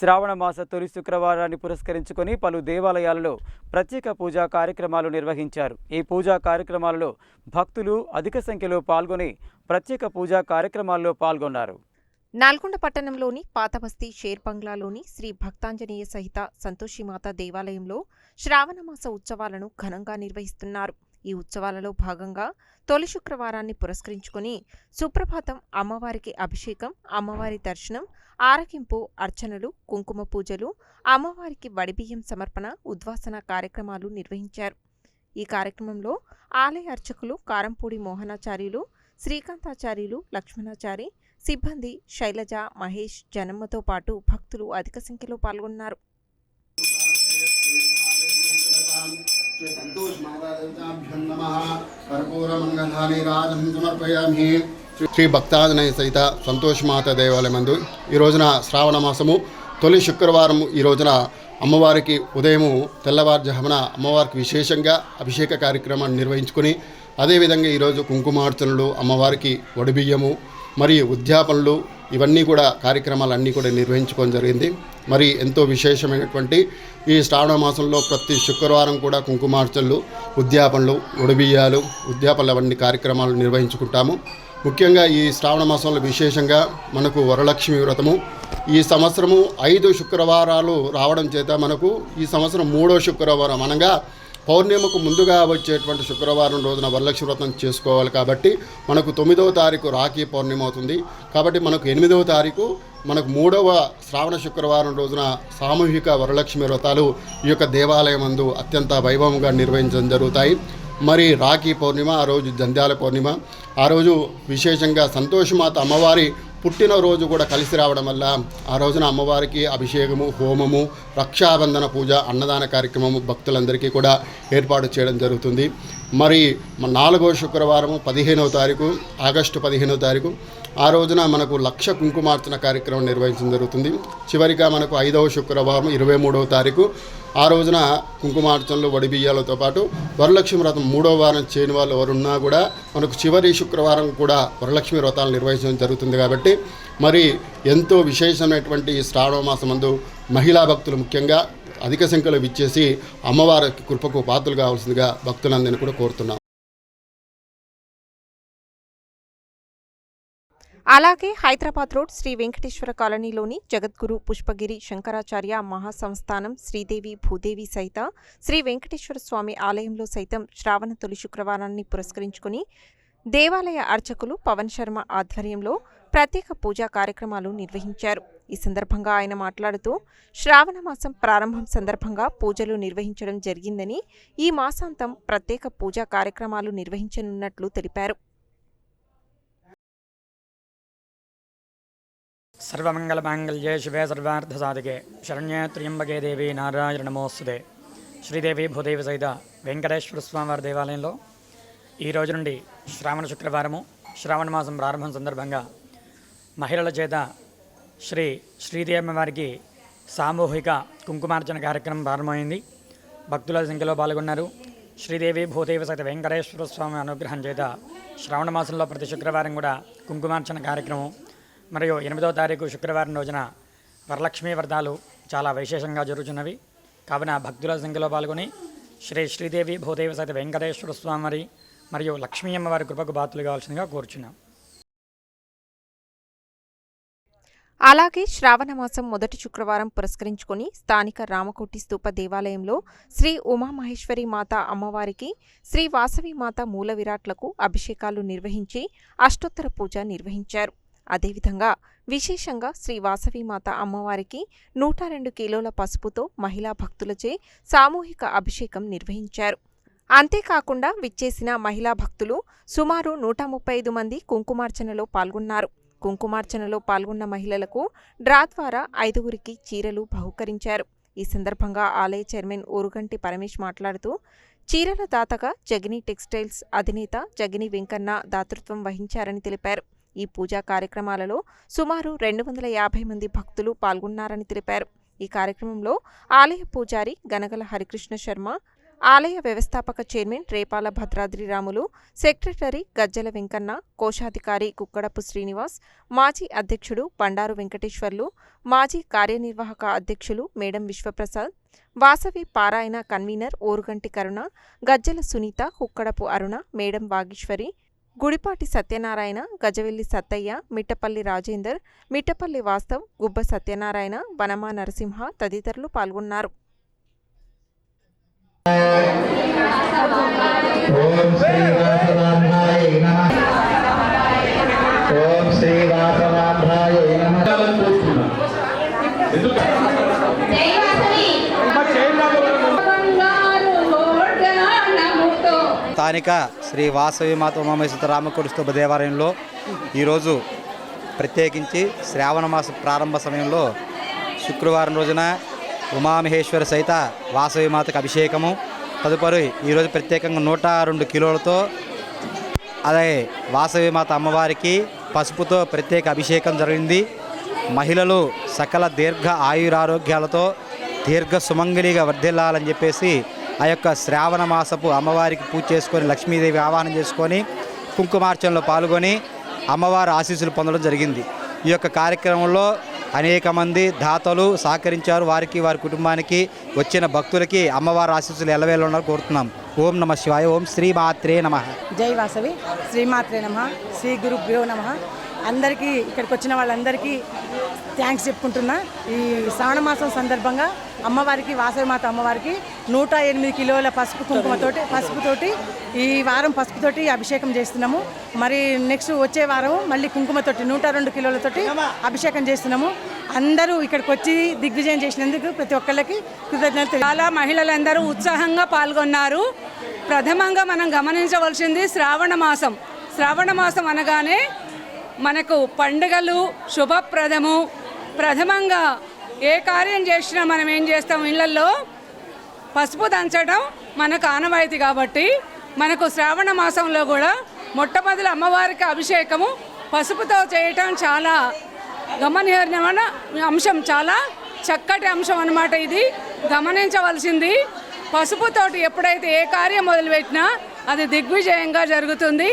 శ్రావణ మాస తొలి శుక్రవారాన్ని పురస్కరించుకొని పలు దేవాలయాలలో ప్రత్యేక పూజా కార్యక్రమాలు నిర్వహించారు. ఈ పూజా కార్యక్రమాలలో భక్తులు అధిక సంఖ్యలో పాల్గొని ప్రత్యేక పూజా కార్యక్రమాల్లో పాల్గొన్నారు. నల్గొండ పట్టణంలోని పాతబస్తీ షేర్ బంగ్లాలోని శ్రీ భక్తాంజనేయ సహిత సంతోషిమాత దేవాలయంలో శ్రావణమాస ఉత్సవాలను ఘనంగా నిర్వహిస్తున్నారు. ఈ ఉత్సవాలలో భాగంగా తొలి శుక్రవారాన్ని పురస్కరించుకుని సుప్రభాతం అమ్మవారికి అభిషేకం అమ్మవారి దర్శనం ఆరగింపు అర్చనలు కుంకుమ పూజలు అమ్మవారికి వడిబియ్యం సమర్పణ ఉద్వాసన కార్యక్రమాలు నిర్వహించారు. ఈ కార్యక్రమంలో ఆలయ అర్చకులు కారంపూడి మోహనాచార్యులు శ్రీకాంతాచార్యులు లక్ష్మణాచారి సిబ్బంది శైలజ మహేష్ జనమ్మతో పాటు భక్తులు అధిక సంఖ్యలో పాల్గొన్నారు. శ్రీ సంతోష్ మహారాజాభ్యం నమ కర్పూరమంగళాని రాజం సమర్పయామి శ్రీ భక్తాదినయ సహిత సంతోష్ మాత దేవాలయమందు ఈ రోజున శ్రావణ మాసము తొలి శుక్రవారం ఈ రోజున అమ్మవారికి ఉదయము తెల్లవారుజామున అమ్మవారికి విశేషంగా అభిషేక కార్యక్రమాన్ని నిర్వహించుకుని అదేవిధంగా ఈరోజు కుంకుమార్చనలు అమ్మవారికి వడిబియ్యము మరియు ఉద్యాపనలు ఇవన్నీ కూడా కార్యక్రమాలు అన్నీ కూడా నిర్వహించుకోవడం జరిగింది. మరి ఎంతో విశేషమైనటువంటి ఈ శ్రావణ మాసంలో ప్రతి శుక్రవారం కూడా కుంకుమార్చనలు ఉద్యాపనలు ఉడిబియ్యాలు ఉద్యాపనలు అవన్నీ కార్యక్రమాలు నిర్వహించుకుంటాము. ముఖ్యంగా ఈ శ్రావణ మాసంలో విశేషంగా మనకు వరలక్ష్మి వ్రతము. ఈ సంవత్సరము ఐదు శుక్రవారాలు రావడం చేత మనకు ఈ సంవత్సరం మూడో శుక్రవారం అనగా పౌర్ణిమకు ముందుగా వచ్చేటువంటి శుక్రవారం రోజున వరలక్ష్మి వ్రతం చేసుకోవాలి కాబట్టి మనకు తొమ్మిదవ తారీఖు రాఖీ పౌర్ణిమ అవుతుంది. కాబట్టి మనకు ఎనిమిదవ తారీఖు మనకు మూడవ శ్రావణ శుక్రవారం రోజున సామూహిక వరలక్ష్మి వ్రతాలు ఈ యొక్క దేవాలయం అందు అత్యంత వైభవంగా నిర్వహించడం జరుగుతాయి. మరి రాఖీ పౌర్ణిమ ఆ రోజు జంధ్యాల పౌర్ణిమ. ఆ రోజు విశేషంగా సంతోషమాత అమ్మవారి పుట్టినరోజు కూడా కలిసి రావడం వల్ల ఆ రోజున అమ్మవారికి అభిషేకము హోమము రక్షాబంధన పూజ అన్నదాన కార్యక్రమము భక్తులందరికీ కూడా ఏర్పాటు చేయడం జరుగుతుంది. మరి నాలుగో శుక్రవారము పదిహేనవ తారీఖు ఆగస్టు పదిహేనవ తారీఖు ఆ రోజున మనకు లక్ష కుంకుమార్చన కార్యక్రమం నిర్వహించడం జరుగుతుంది. చివరిగా మనకు ఐదవ శుక్రవారం ఇరవై మూడవ తారీఖు ఆ రోజున కుంకుమార్చనలు వడిబియ్యాలతో పాటు వరలక్ష్మి వ్రతం మూడవ వారం చేయని వాళ్ళు ఎవరున్నా కూడా మనకు చివరి శుక్రవారం కూడా వరలక్ష్మి వ్రతాలు నిర్వహించడం జరుగుతుంది కాబట్టి మరి ఎంతో విశేషమైనటువంటి ఈ శ్రావణ మాసమందు మహిళా భక్తులు ముఖ్యంగా అధిక సంఖ్యలో విచ్చేసి అమ్మవారికి కృపకు పాత్రలు కావాల్సిందిగా భక్తులందరినీ కూడా కోరుతున్నాం. అలాగే హైదరాబాద్ రోడ్ శ్రీ వెంకటేశ్వర కాలనీలోని జగద్గురు పుష్పగిరి శంకరాచార్య మహాసంస్థానం శ్రీదేవి భూదేవి సైత శ్రీ వెంకటేశ్వర స్వామి ఆలయంలో సైతం శ్రావణ తొలి శుక్రవారాన్ని పురస్కరించుకుని దేవాలయ అర్చకులు పవన్ శర్మ ఆధ్వర్యంలో ప్రత్యేక పూజా కార్యక్రమాలు నిర్వహించారు. ఈ సందర్భంగా ఆయన మాట్లాడుతూ శ్రావణ మాసం ప్రారంభం సందర్భంగా పూజలు నిర్వహించడం జరిగిందని ఈ మాసాంతం ప్రత్యేక పూజా కార్యక్రమాలు నిర్వహించనున్నట్లు తెలిపారు. సర్వమంగళమాంగళ్యే శివే సర్వార్థసాధకే. శరణ్యే త్ర్యంబకే దేవి నారాయణ నమోస్తుదే శ్రీదేవి భూదేవి సహిత వెంకటేశ్వర స్వామివారి దేవాలయంలో ఈ రోజు నుండి శ్రావణ శుక్రవారము శ్రావణ మాసం ప్రారంభం సందర్భంగా మహిళల చేత శ్రీ శ్రీదేవి అమ్మవారికి సామూహిక కుంకుమార్చన కార్యక్రమం ప్రారంభమైంది. భక్తుల సంఖ్యలో పాల్గొన్నారు. శ్రీదేవి భూదేవి సైత వెంకటేశ్వర స్వామి అనుగ్రహం చేత శ్రావణ మాసంలో ప్రతి శుక్రవారం కూడా కుంకుమార్చన కార్యక్రమం మరియు ఎనిమిదవ తారీఖు శుక్రవారం రోజున వరలక్ష్మీ వ్రతాలు చాలా విశేషంగా జరుగుతున్నవి కావున భక్తుల సంఖ్యలో పాల్గొని శ్రీ శ్రీదేవి భూదేవి సహిత వెంకటేశ్వర స్వామి మరియు లక్ష్మీ అమ్మవారి కృపకు బాతులు కావాల్సిందిగా కోరుచున్నాం. అలాగే శ్రావణ మాసం మొదటి శుక్రవారం పురస్కరించుకొని స్థానిక రామకోటి స్తూప దేవాలయంలో శ్రీ ఉమామహేశ్వరి మాత అమ్మవారికి శ్రీ వాసవి మాత మూల విరాట్లకు అభిషేకాలు నిర్వహించి అష్టోత్తర పూజ నిర్వహించారు. అదేవిధంగా విశేషంగా శ్రీ వాసవి మాత అమ్మవారికి నూట రెండు కిలోల పసుపుతో మహిళా భక్తులచే సామూహిక అభిషేకం నిర్వహించారు. అంతేకాకుండా విచ్చేసిన మహిళా భక్తులు సుమారు నూట ముప్పై ఐదు మంది కుంకుమార్చనలో పాల్గొన్నారు. కుంకుమార్చనలో పాల్గొన్న మహిళలకు డ్రా ద్వారా ఐదుగురికి చీరలు బహుకరించారు. ఈ సందర్భంగా ఆలయ చైర్మన్ ఓరుగంటి పరమేష్ మాట్లాడుతూ చీరల దాతగా జగిని టెక్స్టైల్స్ అధినేత జగిని వెంకన్న దాతృత్వం వహించారని తెలిపారు. ఈ పూజా కార్యక్రమాలలో సుమారు రెండు వందల యాభై మంది భక్తులు పాల్గొన్నారని తెలిపారు. ఈ కార్యక్రమంలో ఆలయ పూజారి గనగల హరికృష్ణ శర్మ ఆలయ వ్యవస్థాపక చైర్మన్ రేపాల భద్రాద్రి రాములు సెక్రటరీ గజ్జల వెంకన్న కోశాధికారి కుక్కడపు శ్రీనివాస్ మాజీ అధ్యక్షుడు బండారు వెంకటేశ్వర్లు మాజీ కార్యనిర్వాహక అధ్యక్షులు మేడం విశ్వప్రసాద్ వాసవి పారాయణ కన్వీనర్ ఓరుగంటి కరుణ గజ్జల సునీత కుక్కడపు అరుణ మేడం వాగీశ్వరి గుడిపాటి సత్యనారాయణ గజవెల్లి సత్తయ్య మిట్టపల్లి రాజేందర్ మిట్టపల్లి వాస్తవ్ గుబ్బ సత్యనారాయణ వనమా నరసింహ తదితరులు పాల్గొన్నారు. స్థానిక శ్రీ వాసవి మాత ఉమామేశ్వర రామకృష్ణ దేవాలయంలో ఈరోజు ప్రత్యేకించి శ్రావణ మాస ప్రారంభ సమయంలో శుక్రవారం రోజున ఉమామహేశ్వర సహిత వాసవి మాతకు అభిషేకము. తదుపరి ఈరోజు ప్రత్యేకంగా నూట రెండు కిలోలతో అదే వాసవి మాత అమ్మవారికి పసుపుతో ప్రత్యేక అభిషేకం జరిగింది. మహిళలు సకల దీర్ఘ ఆయురారోగ్యాలతో దీర్ఘ సుమంగళిగా వర్ధిల్లాలని చెప్పేసి ఆ యొక్క శ్రావణ మాసపు అమ్మవారికి పూజ చేసుకొని లక్ష్మీదేవి ఆవాహనం చేసుకొని కుంకుమార్చనలో పాల్గొని అమ్మవారి ఆశీస్సులు పొందడం జరిగింది. ఈ యొక్క కార్యక్రమంలో అనేక మంది దాతలు సహకరించారు. వారికి వారి కుటుంబానికి వచ్చిన భక్తులకి అమ్మవారి ఆశీస్సులు ఎలవేళ కోరుతున్నాం. ఓం నమ శివాయ ఓం శ్రీ మాత్రే నమ. జై వాసవి. శ్రీమాత్రే నమ. శ్రీ గురుభ్యో నమ. అందరికీ ఇక్కడికి వచ్చిన వాళ్ళందరికీ థ్యాంక్స్ చెప్పుకుంటున్నా. ఈ శ్రావణ మాసం సందర్భంగా అమ్మవారికి వాసవి మాత అమ్మవారికి నూట ఎనిమిది కిలోల పసుపు కుంకుమతోటి పసుపుతోటి ఈ వారం పసుపుతోటి అభిషేకం చేస్తున్నాము. మరి నెక్స్ట్ వచ్చే వారం మళ్ళీ కుంకుమతోటి నూట రెండు కిలోలతోటి అభిషేకం చేస్తున్నాము. అందరూ ఇక్కడికి వచ్చి దిగ్విజయం చేసినందుకు ప్రతి ఒక్కళ్ళకి కృతజ్ఞత చాలా మహిళలందరూ ఉత్సాహంగా పాల్గొన్నారు. ప్రథమంగా మనం గమనించవలసింది శ్రావణ మాసం. శ్రావణ మాసం అనగానే మనకు పండుగలు శుభప్రదము. ప్రథమంగా ఏ కార్యం చేసినా మనం ఏం చేస్తాం? ఇళ్ళలో పసుపు దంచడం మనకు ఆనవాయితీ కాబట్టి మనకు శ్రావణ మాసంలో కూడా మొట్టమొదటి అమ్మవారికి అభిషేకము పసుపుతో చేయటం చాలా గమనీయమైన అంశం చాలా చక్కటి అంశం అన్నమాట ఇది. గమనించవలసింది పసుపుతోటి ఎప్పుడైతే ఏ కార్యం మొదలుపెట్టినా అది దిగ్విజయంగా జరుగుతుంది.